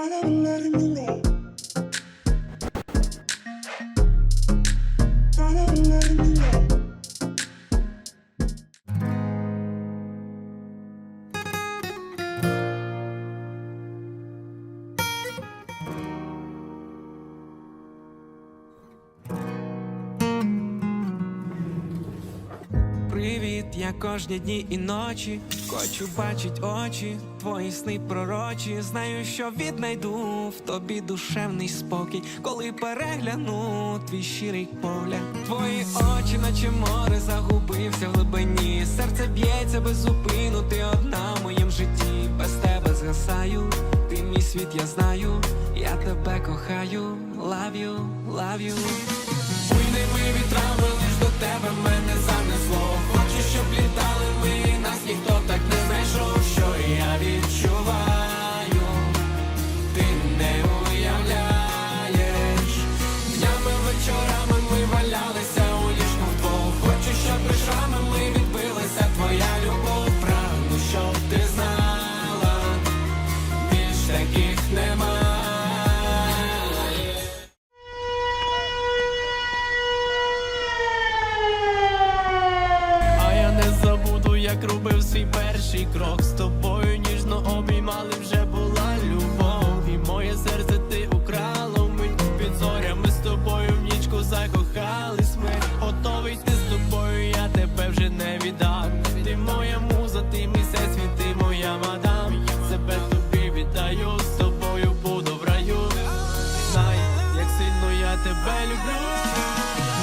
Bana bunların Привіт, я кожні дні і ночі Хочу бачить очі, твої сни пророчі. Знаю, що віднайду в тобі душевний спокій, коли перегляну твій щирий погляд. Твої очі, наче море, загубився в глибині. Серце б'ється без зупину, ти одна в моїм житті. Без тебе згасаю, ти мій світ, я знаю. Я тебе кохаю, love you, love you як робив свій перший крок з тобою ніжно обіймали, вже була любов, і моє серце ти украла вмить під зорями з тобою в нічку закохались ми. Готовий йти з тобою, я тебе вже не віддам. Ти моя муза, ти мій всесвіт, ти моя мадам. Себе тобі віддаю, з тобою буду в раю. Знай, як сильно я тебе люблю.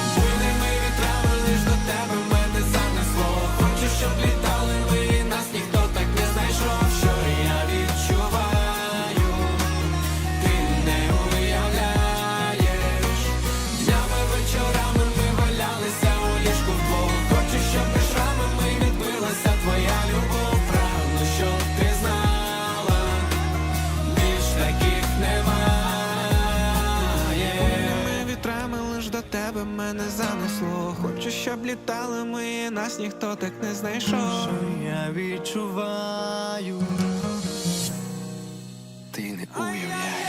Тебе мене занесло. Хочу, щоб літали ми, нас ніхто так не знайшов. Що Я відчуваю. Ти не уявляєш.